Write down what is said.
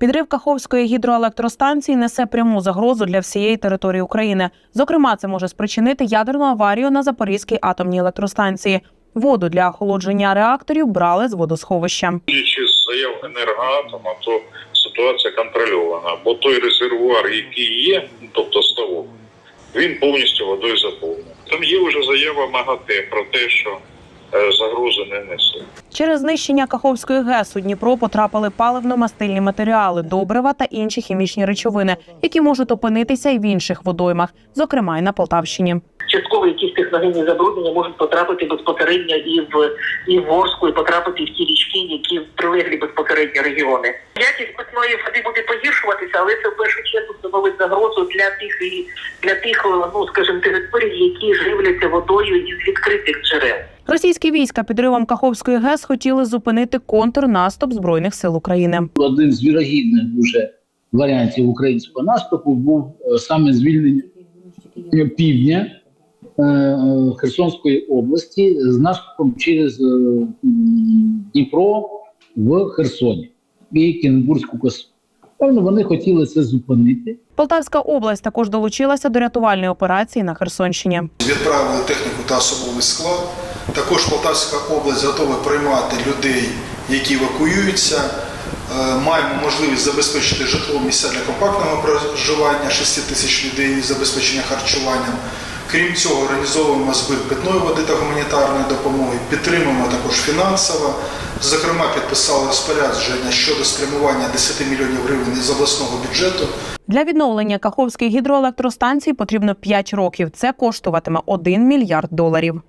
Підрив Каховської гідроелектростанції несе пряму загрозу для всієї території України. Зокрема, це може спричинити ядерну аварію на Запорізькій атомній електростанції. Воду для охолодження реакторів брали з водосховища. Судячи з заяв енергоатома, то ситуація контрольована, бо той резервуар, який є, тобто ставок, він повністю водою заповнений. Там є вже заява МАГАТЕ про те, що загрози. Через знищення Каховської ГЕС у Дніпро потрапили паливно-мастильні матеріали, добрива та інші хімічні речовини, які можуть опинитися і в інших водоймах, зокрема й на Полтавщині. частково якісь техногенні забруднення можуть потрапити безпосередньо і в і в Ворску, і потрапити в ті річки, які прилеглі безпосередньо регіони. Якість питної води буде погіршуватися, але це в першу чергу становить загрозу для тих і для тих, ну скажімо, територій, які живляться водою із відкритих джерел. Російські війська підривом Каховської ГЕС хотіли зупинити контрнаступ збройних сил України. один з вірогідних дуже варіантів українського наступу був е, саме звільнення півдня е, е, Херсонської області з наступом через Дніпро в Херсоні і Кінбурзьку косу. Певно, вони хотіли це зупинити. Полтавська область також долучилася до рятувальної операції на Херсонщині. Відправили техніку та особовий склад. Також Полтавська область готова приймати людей, які евакуюються. Е, Маємо можливість забезпечити житло місця для компактного проживання 6 тисяч людей і забезпечення харчуванням. Крім цього, організовуємо збір питної води та гуманітарної допомоги, підтримуємо також фінансово. Зокрема, підписали розпорядження щодо спрямування 10 мільйонів гривень із обласного бюджету Для відновлення Каховської гідроелектростанції потрібно 5 років. Це коштуватиме 1 мільярд доларів.